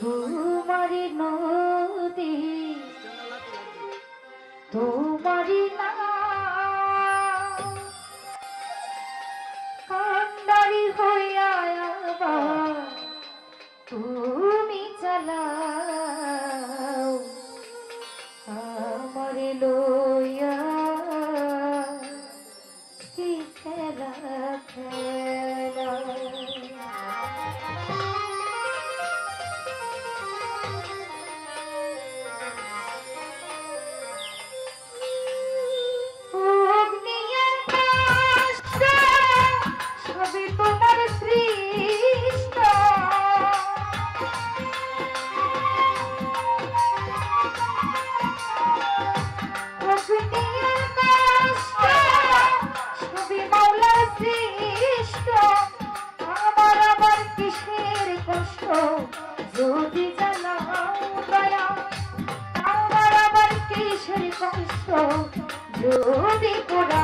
তোমারি নদী তোমারি না కూడా.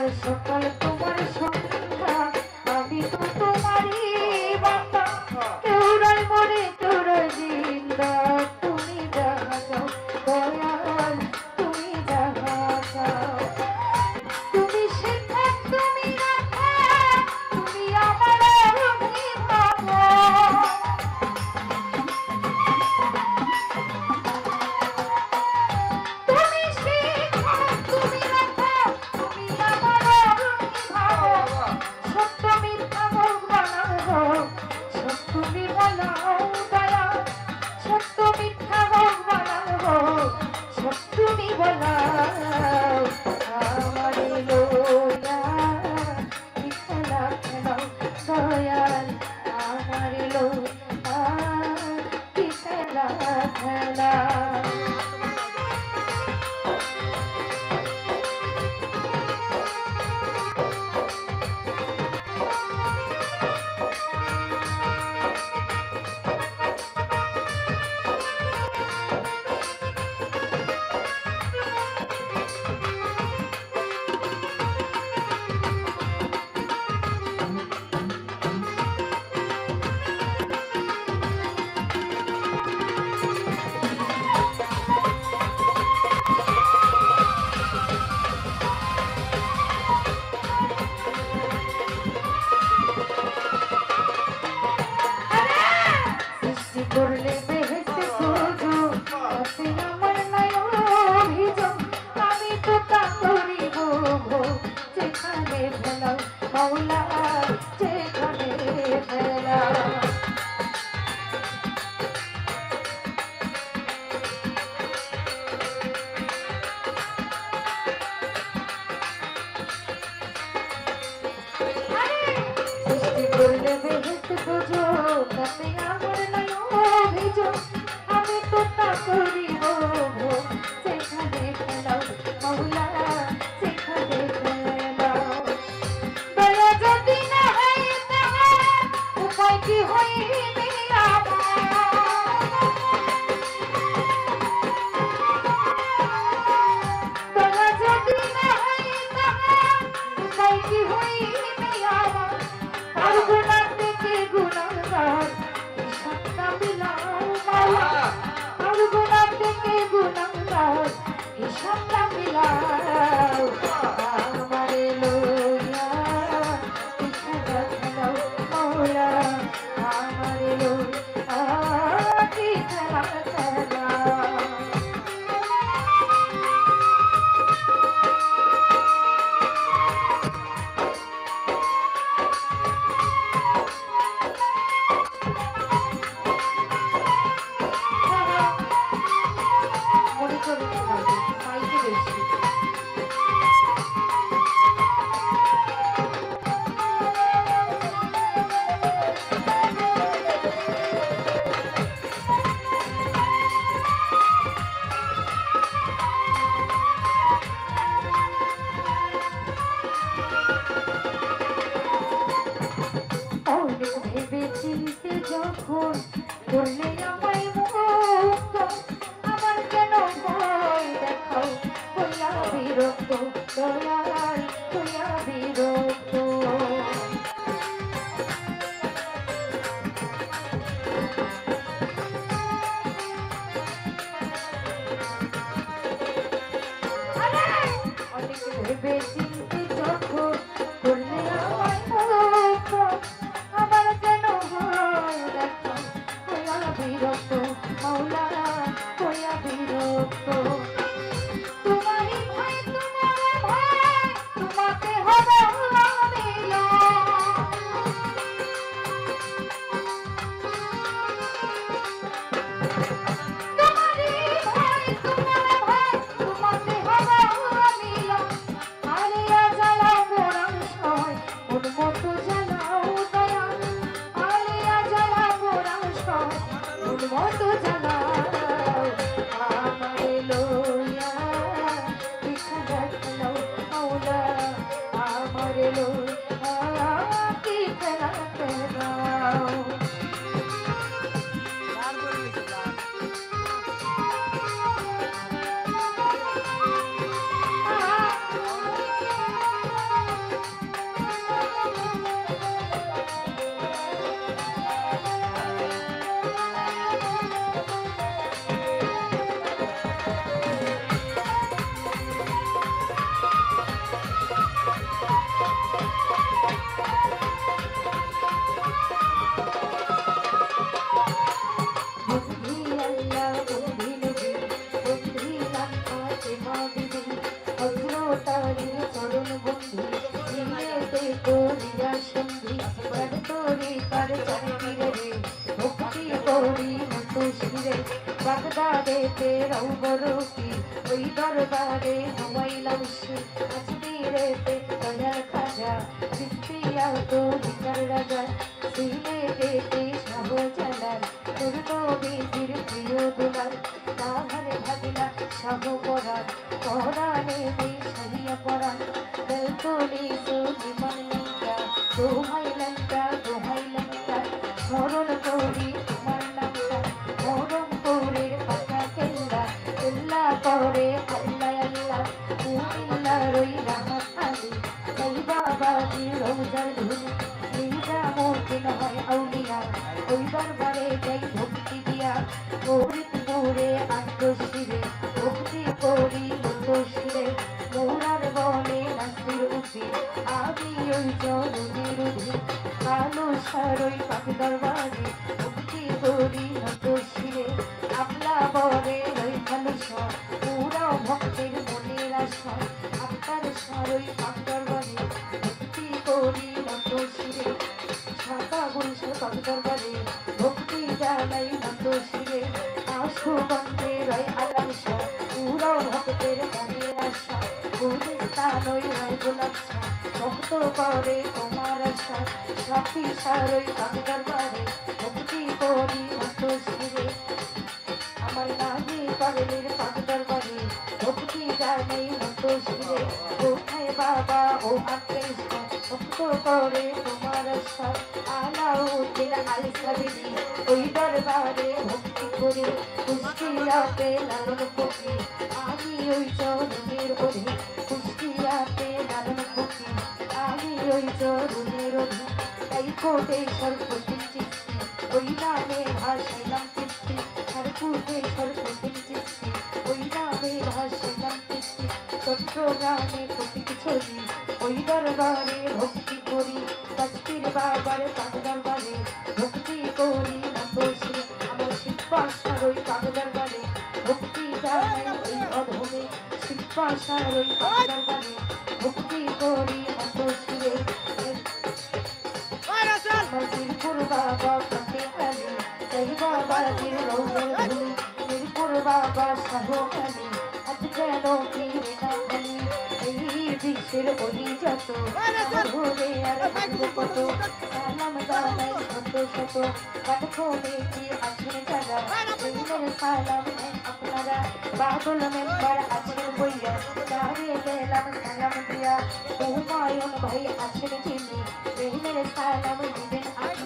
সকাল তোমার সন্ধ্যা খেলা করলে বাগদাদেতে রৌবরতি ওই দরবারে হওয়াইলাম আজমিরেতে দয়াল খাজা সিস্তিয়া তো ভিকার রাজা। সিলে দেতে শাহজালাল, তোর নবীজির প্রিয় দুলাল। তাহারে ভাগিনা শাহ পরাণ, পরাণে সাহিয়া পরাণ। বেলকনি সুলিমান দোহাই লঙ্কা দোহাই লঙ্কা স্মরণ করি তোমার নামটা মরম করে পাকা কেল্লা কেল্লা করে আল্লাহ আল্লাহ কুমিল্লা রই রাহাত আলী সেই বাবাজি রোজার ধুনি নিজা মোটিন হয় আউলিয়া, ওই দরবারে যাই ভক্তি দিয়া ফরিদপুরে আত্মশিরে, ভক্তি করি সারই পাক দরবারে ভক্তি করি শিরে আপলা বরে রই ভালো সর পুরা ভক্তের মনের আশা আপনার সারই পাক দরবারে ভক্তি করি শিরে, সাদা বংশ পাক দরবারে, ভক্তি জানাই নন্দ শিরে আশু বন্দে রয় আলাংশ পুরা ভক্তের মনের আশা গুলিস্তান ওই হয় গোলাপ ভক্ত করে তোমার আশা সাথী সারই আমি দরবারে ভক্তি করি ভক্ত শিরে আমার নাজি পাগলের পাক দরবারে ভক্তি জানাই ভক্ত শিরে কোথায় বাবা ও আকেশ ভক্ত করে তোমার আশা আলাউদ্দিন আল সাবিরি ওই দরবারে ভক্তি করে কুষ্টিয়াতে লালন ফকি আমি ওই চরণের অধি অধি তাই কোটেশ্বর প্রতিম চিস্তি ওই নামে ভাসাইলাম চিস্তি আর কোটেশ্বর প্রতিম চিস্তি ওই নামে ভাসাইলাম চিস্তি চট্টগ্রামে প্রতীক ছবি ওই দরবারে ভক্তি করি কাশ্মীর বাবার পাক দরবারে ভক্তি করি নন্দশ্রী আমার শিল্পাশার ওই পাক দরবারে ভক্তি জানাই ওই অধমে শিল্পাশার ওই পাক দরবারে ভক্তি করি বাবা বীর রৌদের ধুলি বীরপুর বাবা শাহ আলী আজ যেন পীর না খালি এই বিশ্বের বলি যত ঘুরে আর ভাগ্য কত সালাম জানাই শত শত কি সালাম দিয়া হুমায়ুন ভাই আছেন